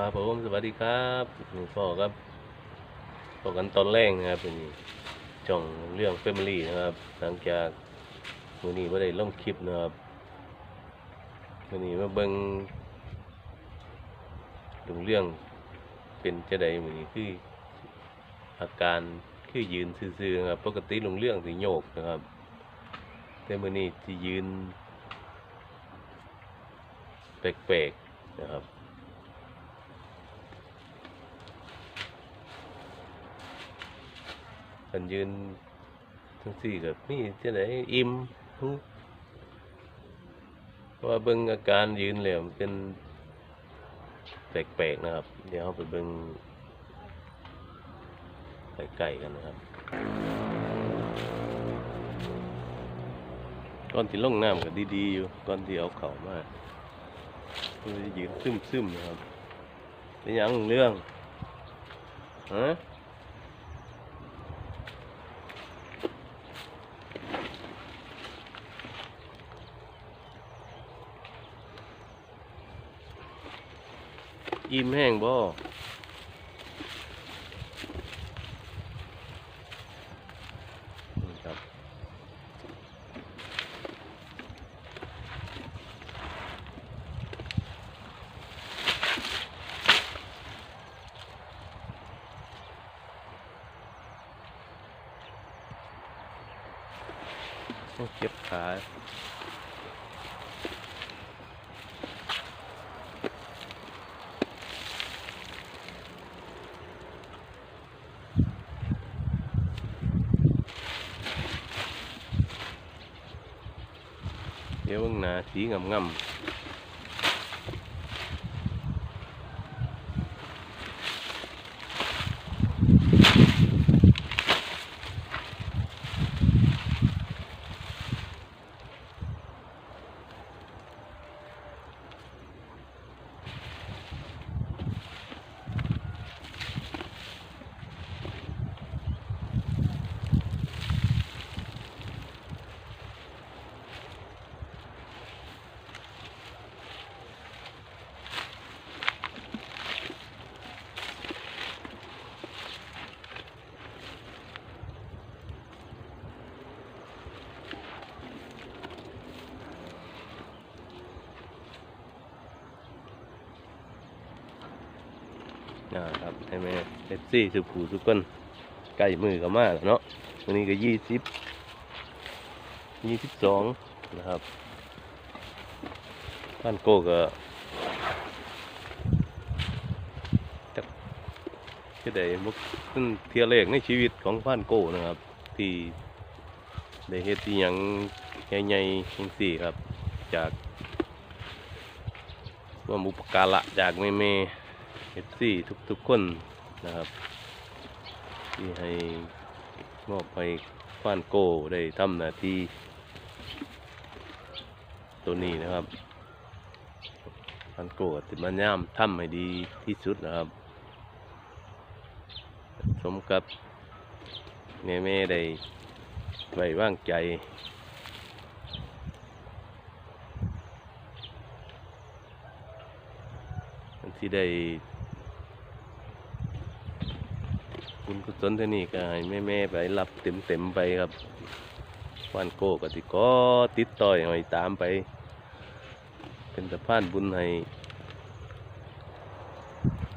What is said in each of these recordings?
ครับผมสวัสดีครับหนูพ่อครับพบกันตอนแรกนะครับเป็นช่องเรื่อง Family นะครับ หลังจากวันนี้ไม่ได้ลงคลิปนะครับวันนี้มาเบิ่งดูเรื่องเป็นจะใดมือนี้คืออาการคือยืนซื่อๆนะครับปกติลงเรื่องสิโยกนะครับ แต่มือนี้ที่ยืนแปลกๆนะครับ กันยืนทั้งสี่กับนี่ที่ไหนอิ่มหึเพราะว่าเบิ่งอาการยืนแล้วมันเป็นแปลกๆนะครับ เดี๋ยวเราไปเบิ่งไก่ๆกันนะครับก่อนที่ลงน้ำก็ดีๆอยู่ก่อนที่เอาเข่ามาคือยืนซึมๆนะครับเป็นหยังเรื่องฮะ อิ่มแห้งบ่นี่ครับโอ้เจ็บขา เดี๋ยวเบิ่งหนาสีงำงำ ครับให้แม่เอฟซีสุผูสุกคนใกล้มือก็มาแล้วเนาะวันนี้ก็ยี่สิบยี่สิบสองนะครับท่านโกก็จักจะได้บุกขึ้นเทียเลกในชีวิตของพ่านโกนะครับ ที่ได้เฮ็ดที่ยังใหญ่ๆจังสี่ครับ จากร่วมอุปการะจากแม่แม่ เอฟซีทุกๆคนนะครับ ที่ให้มอบให้ฟ้านโกได้ทำหน้าที่ตัวนี้นะครับฟ้านโกติดมันย่ามทำให้ดีที่สุดนะครับ สมกับแม่แม่ๆได้ไว้วางใจ ที่ได้บุญกุศลเท่นี้ก็ให้แม่แม่ๆไปรับเต็มเต็มๆไปครับวันโก้กติก็ติดต่อยหอยตามไป เป็นสะพานบุญให้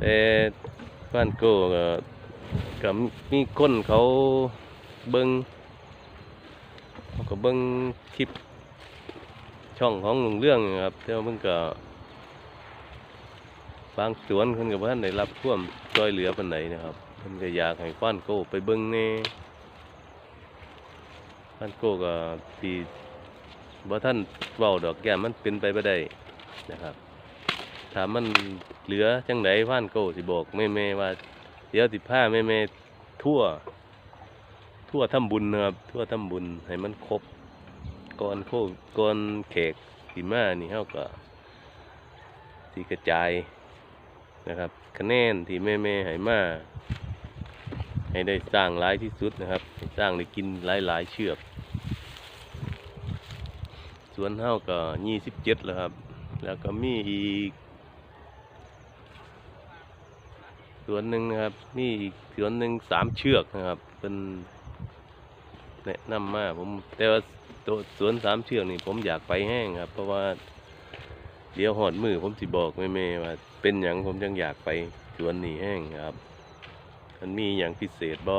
แต่บ้านโก้ก็ก็มีคนเขาเบิงเขาก็เบิงคลิปช่องของลุงเรื่องครับแต่ว่ามันก็ บางสวนเพิ่นก็บ่ทันได้รับควมช่วยเหลือปานใดนนะครับเพิ่นก็อยากให้ฟ้านโก้ไปเบิ่งแน่ฟ้านโก้ก็สิบ่ทันเว้าดอกแก้มมันเป็นไปบ่ได้นะครับถ้ามันเหลือจังไดฟ้านโก้สิบอกแม่ๆว่าเดี๋ยวสิพาแม่ๆทั่ว ทั่วทำบุญนะครับ ทั่วทำบุญให้มันครบก่อนโคก่อนแขกสิมานี่เฮาก็สิกระจาย นะครับ คะแนนที่แม่แม่ๆให้มาให้ได้สร้างหลายที่สุดนะครับ สร้างได้กินหลายหลายเชือกสวนเฮาก็ยี่สิบเจ็ดแล้วครับ แล้วก็มีอีกสวนหนึ่งนะครับนี่อีกสวนหนึ่งสามเชือกนะครับ เป็นแนะนำมาผมแต่ว่าตัวสวนสามเชือกนี่ผมอยากไปแห้งครับ เพราะว่า เดี๋ยวหอดมือผมสิบอกแม่ๆว่า เป็นอย่างผมยังอยากไปสวนนี้แห้งครับมันมีอย่างพิเศษบ่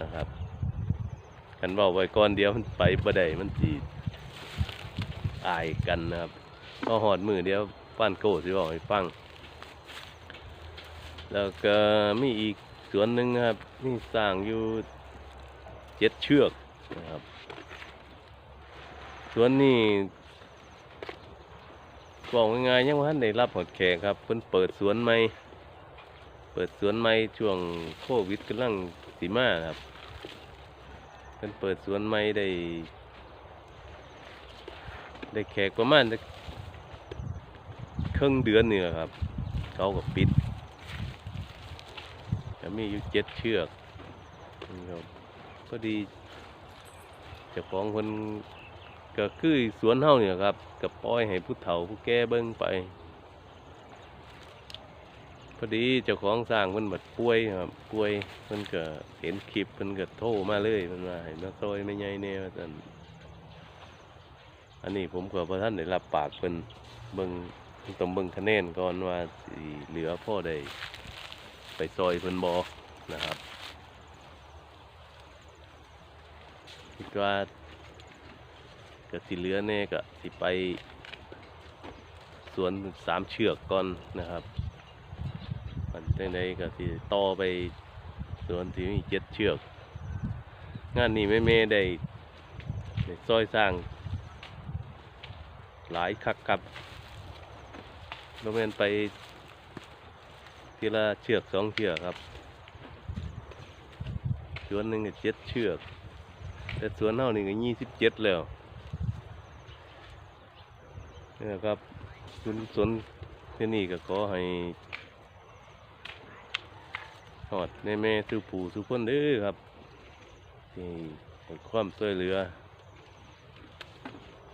นะครับกันบอกไว้ก่อนเดียวมันไปบ่ได้มันจีอายกันนะครับพอหอดมือเดียวป้านโก้สิบอกให้ฟัง แล้วก็มีอีกสวนหนึ่งครับมีสร้างอยู่เจ็ดเชือกนะครับสวนนี้ บอกง่ายๆยังว่าท่านได้รับหอดแขกครับเพิ่นเปิดสวนใหม่เปิดสวนใหม่ช่วงโควิดกำลังสีมาครับเพิ่นเปิดสวนใหม่ได้ ได้แขกประมาณครึ่งเดือนนี่แหละครับเขาก็ปิดจะมีอยู่เจ็ดเชือกนี่ครับพอดีเจ้าของคน ก็คือสวนเฮาเนี่ยครับกับปล่อยให้ผู้เฒ่าผู้แก่เบิ่งไป พอดีเจ้าของสร้างเพิ่นบัดป่วยครับป่วยเพิ่นก็เห็นคลิปเพิ่นก็โทรมาเลยเพิ่นว่าให้มาซอยแม่ใหญ่แน่ว่านอันนี้ผมก็บ่ทันได้รับปากเพิ่นเบิ่งต้องเบิ่งคะแนนก่อนว่าสิเหลือพ่อได้ไปซอยเพิ่นบ่นะครับคิดว่า ก็สิเหลือแน่ก็สิไปสวนสามเชือกก่อนนะครับอันใดๆก็สิต่อไปสวนที่มีเจ็ดเชือก งานนี้แม่เมได้ได้ซอยสร้าง หลายคักครับโรแมนไปทีละเชือกสองเชือกครับสวนหนึ่งก็เจ็ดเชือก แต่สวนเท่านี่ก็ยี่สิบเจ็ดแล้ว นี่ครับสวนสวนที่นี่ก็ขอให้หอดในแม่สู่ปู่สู่คนเด้อครับที่ให้ความช่วยเหลือ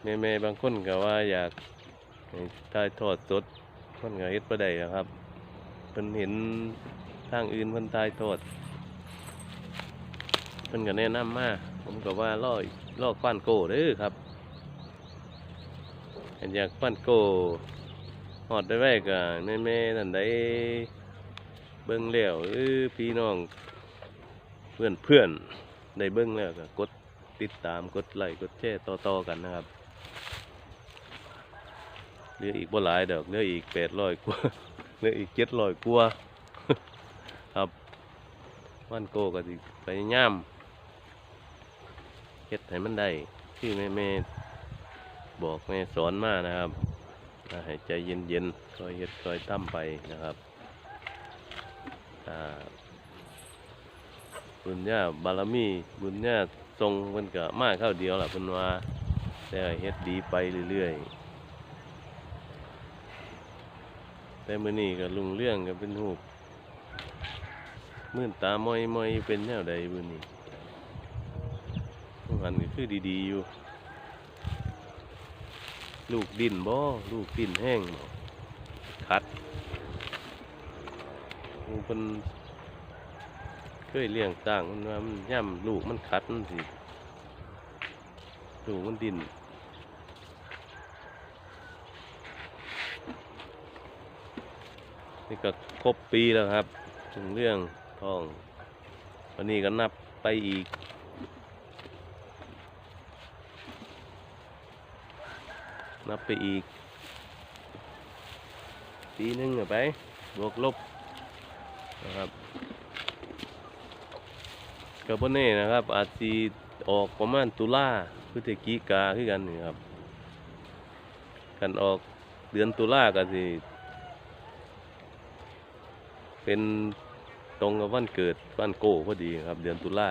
แม่แม่บางคนก็ว่าอยากให้ถ่ายทอดสดคนก็เฮ็ดบ่ได้ครับเพิ่นเห็นทางอื่นเพิ่นถ่ายทอดเพิ่นก็แนะนำมาผมก็ว่าล่อล่อควันโก้เด้อครับ เห็นอยากควันโกหอดได้ไว้ก็แม่แม่ๆนั่นได้เบิ้งแล้วเออพี่น้องเพื่อนเพื่อนได้เบิ้งแล้วก็กดติดตามกดไลค์กดแชร์ต่อๆกันนะครับเหลืออีกบ่หลายดอกเหลืออีกแปดร้อยกว่าเหลืออีกเจ็ดร้อยกว่าครับวันโกก็ไปย่ามเฮ็ดให้มันได้ที่แม่แม่ๆ บอกแม่สอนมานะครับให้ใจเย็นๆคอยเฮ็ดคอยตั้มไปนะครับบุญญาบารมี บุญญาทรงเพิ่นก็มาเข้าเดียวล่ะเพิ่นว่าแต่เฮ็ดดีไปเรื่อยๆแต่มื้อนี้ก็ลุงเรื่องก็เป็นรูปมื่นตามอยมอยๆเป็นแนวใดมื้อนี้ทุกอันก็คือดีๆอยู่ ลูกดินบ่ลูกดินแห้งบ่คัดมันเป็นเคยเลี้ยงต่างมันว่ามันย่ำลูกมันคัดมันสิลูกมันดินนี่ก็ครบปีแล้วครับ ถึงเรื่องทอง วันนี้ก็นับไปอีก นับไปอีก ปีหนึงอะไป บวกลบนะครับกับบนนี่นะครับ อาจจะออกประมาณตุลาพฤศจิกาคือกันนี่ครับกันออกเดือนตุลาก็สิเป็นตรงกับวันเกิดวันโก้พอดีครับ เดือนตุลา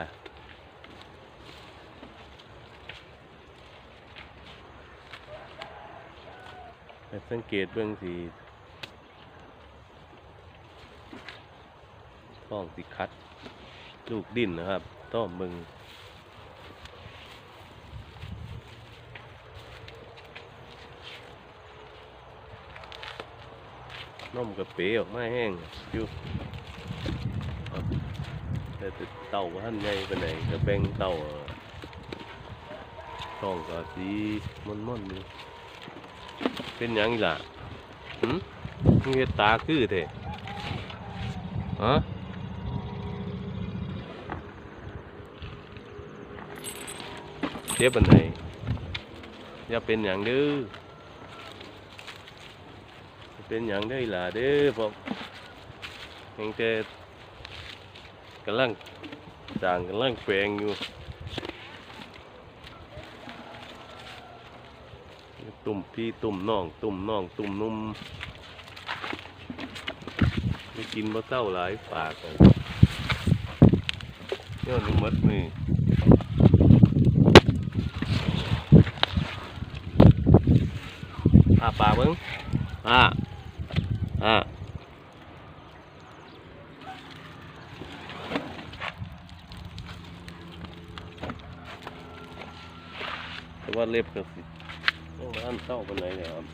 สังเกตเบื้องสีท้องสิคัด ลูกดินนะครับต้อมมึงนมกระเป๋ออกมาแห้งอยู่แต่แต่เต่าท่านใหญ่ไปไหนใดก็แบ่งเต่าเอาท้องก็สีม่อนๆอยู่ เป็นยังอีหล่ะหืมเฮ็ดตาคือเท่ฮะเจ็บอันไหนอย่าเป็นอย่างเด้อเป็นอย่างเด้ออีหล่ะเด้อพอแห่งแต่กำลังสร้างกำลังแปลงอยู่ ตุ่มพี่ตุ่มน้อง ตุ่มน้อง ตุ่มนุ่มไม่กินบ่เศร้าหลายปากเลยยอนนี่หมดมืออาปากเบิ้งอ่าอ่าต่ว่าเล็บก็สิานเต้าเป็นไหนเนี่ยครับ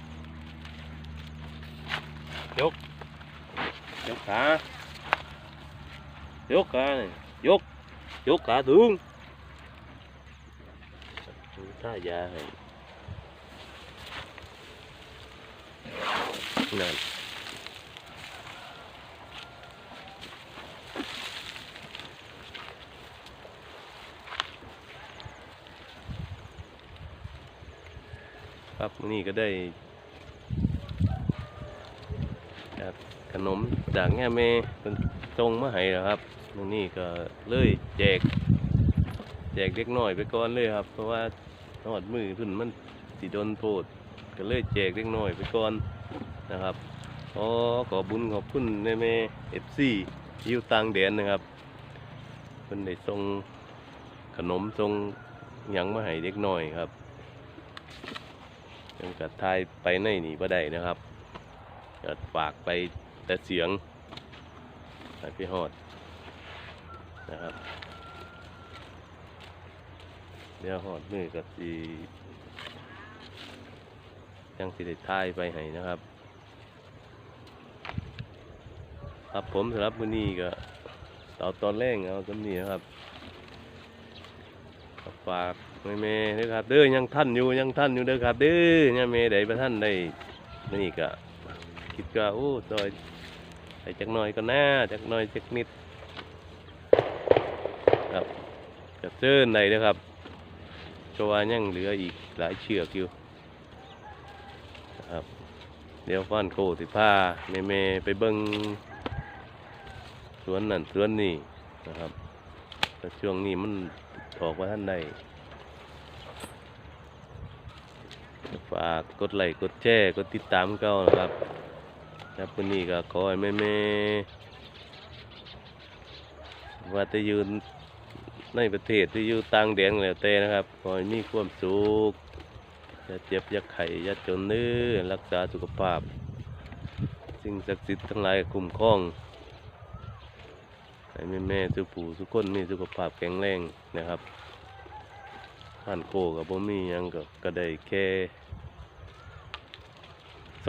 ยกยกขายกขานี่ยกยกขาถึงท่ายาใครับนี่ก็ได้จากขนมจากแง่เมเป็นตรงมาให้แล้วครับนี้ก็เลยแจก แจกเล็กน้อยไปก่อนเลยครับ เพราะว่าทอดมือทุนมันสิโดนโทษก็เลยแจกเล็กน้อยไปก่อนนะครับขอขอบุญขอบคุณแม่แม่เอฟซีอยู่ต่างแดนนะครับเพิ่นได้ส่งขนมส่งหยังมาให้เด็กน้อยครับ ยังกัดทายไปในนี่บ่ได้นะครับกัดฝากไปแต่เสียงให้พี่ฮอดนะครับเดี๋ยวหอดมือกับสียังสิได้ทายไปให้นะครับ ครับผมสำหรับมื้อนี้ก็เอาตอนแรกเอาตำนีนะครับฝาก แม่แม่ๆด้วยครับเด้อยังท่านอยู่ยังท่านอยู่เด้อครับเด้อยังแม่ได้ประท่านได้นี่ก็คิดว่าโอ้ซอยใส่จักหน่อยก็น่าจักหน่อยจักนิดครับก็เจอในนะครับเพราะว่ายังเหลืออีกหลายเชือกอยู่นะครับเดี๋ยวฟันโคสิผ้าเมเมไปเบิ้งสวนนั่นสวนนี่นะครับแต่ช่วงนี้มันออกว่าท่านใด ฝากกดไลค์กดแชร์กดติดตามเก่านะครับแล้ววันนี้ก็ขอให้แม่เมๆว่าจะยืนในประเทศที่อยู่ต่างแดนแล้วแต่นะครับขอให้มีความสุขอย่าเจ็บอย่าไข้อย่าจนเนื้อรักษาสุขภาพ สิ่งศักดิ์สิทธิ์ทั้งหลายคุ้มครองให้แม่แม่สุผู้สุกคนมีสุขภาพแข็งแรงนะครับท่านโคกับบ่มียังก็ก็ได้แค่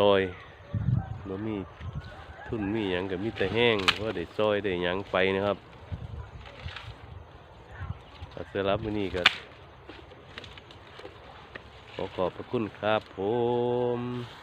ซอยบ่มีทุนมีหยังกับมีแต่แห้งว่าได้ซอยได้หยังไปนะครับก็สำหรับวันนี้ก็ขอขอบพระคุณครับผม